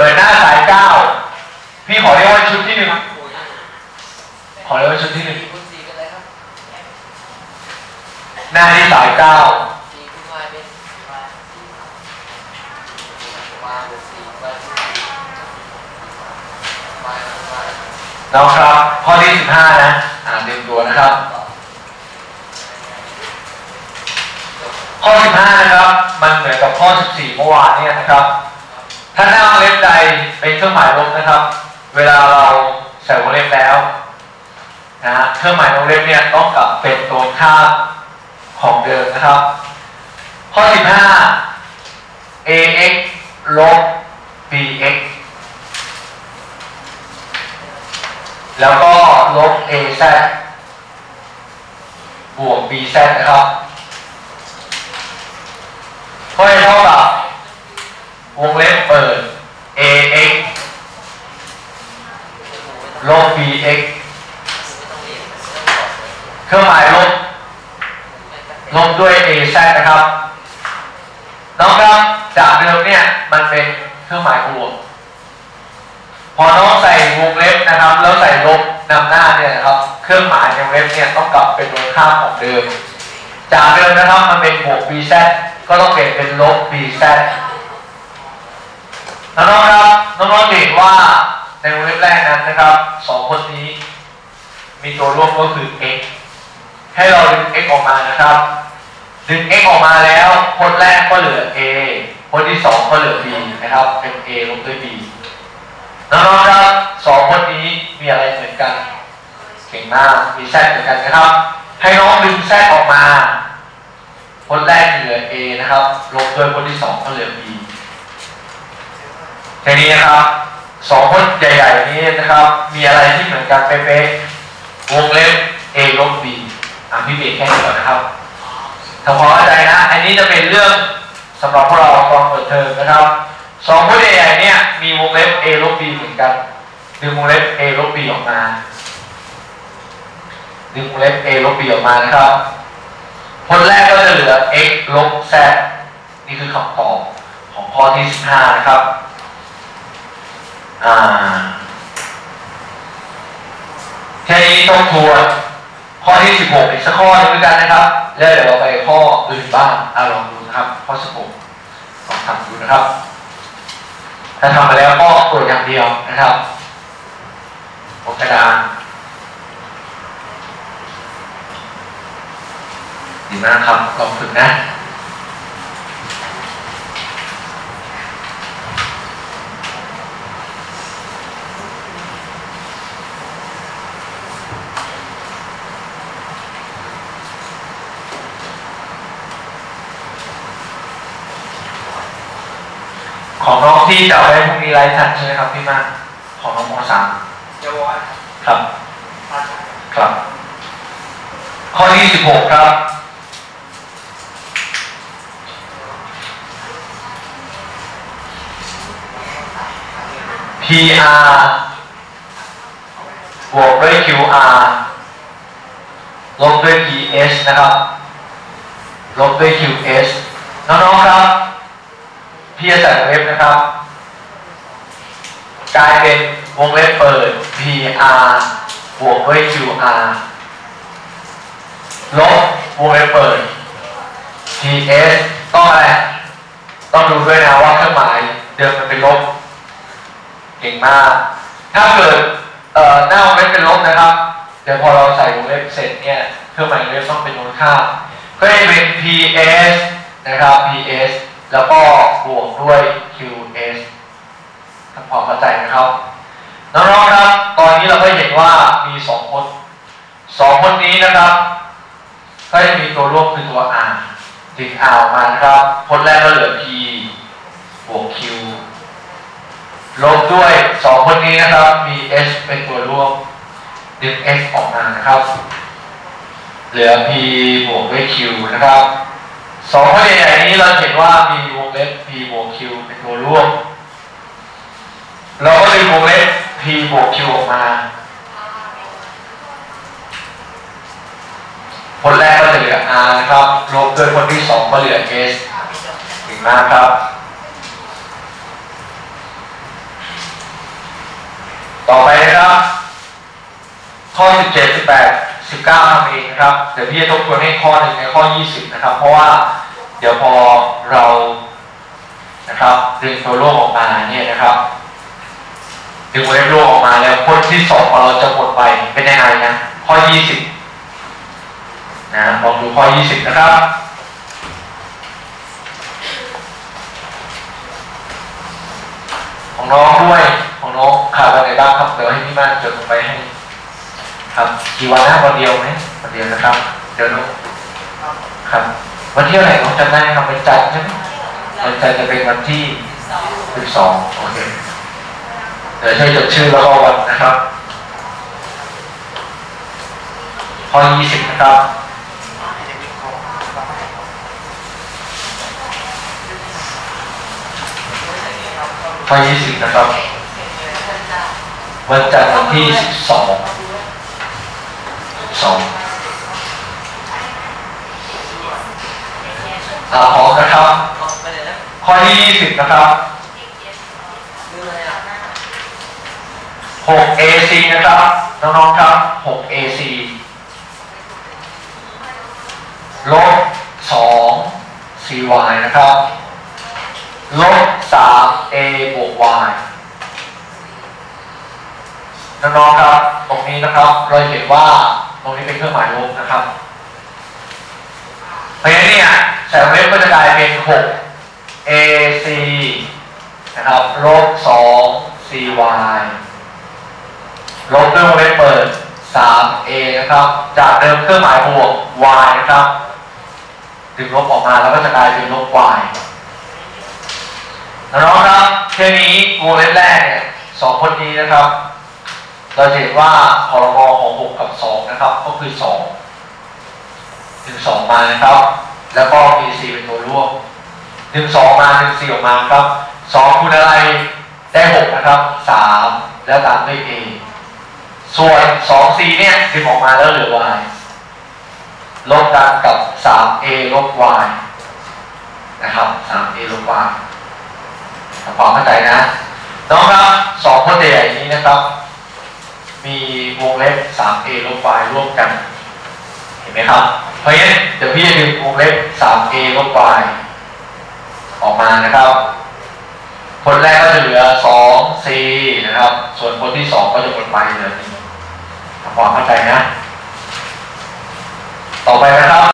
เปิดหน้าสายเก้า พี่ขอเรียกว่าชุดที่หนึ่งขอเรียกว่าชุดที่หนึ่งหน้าที่สายเก้าน้องครับ ข้อที่สิบห้านะ อ่านเต็มตัวนะครับ ข้อสิบห้านะครับ มันเหมือนกับข้อสิบสี่เมื่อวานเนี่ยนะครับ ถ้าหน้าวงเล็บใดเป็นเครื่องหมายลบนะครับ เวลาเราใส่วงเล็บแล้วนะเครื่องหมายวงเล็บเนี่ยต้องกลับเป็นตัวข้าของเดิมนะครับ ข้อ 15 ax ลบ bx แล้วก็ลบ az บวก bz นะครับก็จะเท่ากับวงเล็บ ปิด ax ลบ bx เครื่องหมายลบ ลบด้วย az นะครับน้องครับจากเดิมเนี่ยมันเป็นเครื่องหมายบวกพอน้องใส่วงเล็บนะครับ แล้วใส่ลบนำหน้าเนี่ยนะครับ เครื่องหมายในวงเล็บเนี่ยต้องกลับเป็นตรงข้ามของเดิม จากเดิมนะครับมันเป็นบวก bz ก็ต้องเปลี่ยนเป็นลบ bz น้องๆครับน้องๆเห็นว่าในวงเล็บแรกนั้นนะครับสองคนนี้ มีตัวร่วมก็คือ x ให้เราดึง x ออกมานะครับ ดึง x ออกมาแล้วพจน์แรกก็เหลือ a พจน์ที่สองก็เหลือ b นะครับ เป็น a ลบด้วย b น้องๆครับสองพจน์นี้มีอะไรเหมือนกัน เก่งมากมี z เหมือนกันนะครับ ให้น้องดึง z ออกมาพจน์แรกเหลือ a นะครับลบด้วยพจน์ที่สองก็เหลือ b ทีนี้นะครับสองพจน์ใหญ่ ๆ นี้นะครับ มีอะไรที่เหมือนกันเป๊ะๆวงเล็บ a ลบ b อะพี่เบรกแค่นี้ก่อนนะครับทำความเข้าใจนะ อันนี้จะเป็นเรื่องสำหรับพวกเราตอนเปิดเทอมนะครับสองพจน์ใหญ่ๆเนี่ยมีวงเล็บ a ลบ b เหมือนกันดึงวงเล็บ a ลบ b ออกมาดึงวงเล็บ a ลบ b ออกมานะครับพจน์แรกก็จะเหลือ x ลบ z นี่คือคำตอบของข้อที่ 15 นะครับ แค่นี้ต้องทวนข้อที่ 16 อีกสักข้อหนึ่งด้วยกันนะครับ แล้วเดี๋ยวเราไปข้ออื่นบ้างอาลองดูนะครับ ข้อ 16ลองทำดูนะครับ ถ้าทำมาแล้วก็ตรวจอย่างเดียวนะครับบนกระดานดีมากครับลองฝึกนะ ของน้องที่จะเอาไว้พรุ่งนี้ไลฟ์ทันใช่ไหมครับพี่มากของน้องมสามเจะวอนครับครับ ครับ ข้อที่สิบหกครับ PR บวกด้วย QR ลบด้วย PS นะครับ ลบด้วย QS น้องๆครับ พี่จะใส่วงเล็บนะครับ กลายเป็นวงเล็บเปิด PR บวกด้วย QR ลบวงเล็บเปิด PS ต้องอะไรต้องดูด้วยนะว่าเครื่องหมายเดิมมันเป็นลบเก่งมาก ถ้าเกิดเอ่อหน้าวงเล็บเป็นลบนะครับ เดี๋ยวพอเราใส่วงเล็บเสร็จเนี่ยเครื่องหมายวงเล็บต้องเป็นตรงข้าก็จะเป็น PS นะครับ PS แล้วก็บวกด้วย QS ทำความเข้าใจนะครับ น้องๆครับ ตอนนี้เราก็เห็นว่ามีสองคนสองคนนี้นะครับ ก็จะมีตัวร่วมคือตัว R ดึง R ออกมานะครับ คนแรกก็เหลือ P บวก Q ลบด้วยสองคนนี้นะครับ มี S เป็นตัวร่วมดึง X ออกมานะครับ เหลือ P บวกด้วย Q นะครับ สองคนใหญ่ๆนี้เราเห็นว่ามีวงเล็บ P บวก Q เป็นตัวร่วม เราก็ดึงวงเล็บ P บวก Q ออกมา คนแรกก็จะเหลือ R นะครับลบด้วยคนที่สองก็เหลือ S ถึงมากครับ ต่อไปนะครับ ข้อ 17 18 19ทำเองนะครับ เดี๋ยวพี่จะทบทวนให้ข้อหนึ่งในข้อ 20 นะครับ เพราะว่าเดี๋ยวพอเรานะครับดึงตัวโลกออกมาเนี่ยนะครับดึงวงเล็บโลกออกมาแล้วพ้นที่สองของเราจะหมดไปเป็นยังไงนะข้อ 20นะลองดูข้อ 20 นะครับของน้องด้วยของน้องขาดวันไหนบ้างครับเดี๋ยวให้พี่มากจดลงไปให้ ครับกี่วันนะวันเดียวไหมวันเดียวนะครับ เดี๋ยวน้องครับ วันที่เท่าไหร่น้องจำได้ไหมครับวันจันทร์ใช่ไหมวันจันทร์จะเป็นวันที่สิบสองโอเคเดี๋ยวช่วยจดชื่อแล้วก็วันนะครับข้อยี่สิบนะครับข้อยี่สิบนะครับ วันจันทร์วันที่สิบสอง สองอาพร้อมนะครับ ข้อที่ยี่สิบนะครับดูเอะหก AC นะครับน้องๆครับหก AC ลบสอง CY นะครับลบสาม A บวก Y น้องๆครับ ตรงนี้นะครับ เราเห็นว่า รงนี้เป็นเครื่องหมายลบนะครับเพราะฉะนั้นเนี่ยแสงเล็บก็จะกลายเป็น6 AC นะครับลบ2 CY ลบด้วยวงเล็บเปิด 3A นะครับ จากเดิมเครื่องหมายบวก Y นะครับ ดึงลบออกมาแล้วก็จะกลายเป็นลบ Y น้องๆครับแค่นี้วงเล็บแรกเนี่ยสองคนนี้นะครับ เราเห็นว่าพรบของ6กับ 2 นะครับ ก็คือ2ดึง 2 มานะครับ แล้วก็มี 4 เป็นตัวร่วมดึง2มาดึง4ออกมาครับ 2คูณอะไรได้ 6 นะครับ 3 แล้วตามด้วย A ส่วน 2C เนี่ยดึงออกมาแล้วเหลือ Y ลบกันกับ 3A ลบ Y นะครับ 3A ลบ Y ความเข้าใจนะ น้องครับสองคนใหญ่นี้นะครับ มีวงเล็บ 3a ลบ y ร่วมกัน เห็นไหมครับ เพราะงั้นเดี๋ยวพี่จะดึงวงเล็บ 3a ลบ y ออกมานะครับ คนแรกก็จะเหลือ 2c นะครับ ส่วนคนที่ 2 ก็จะหมดไปเหลือ1ทำความเข้าใจนะ ต่อไปนะครับ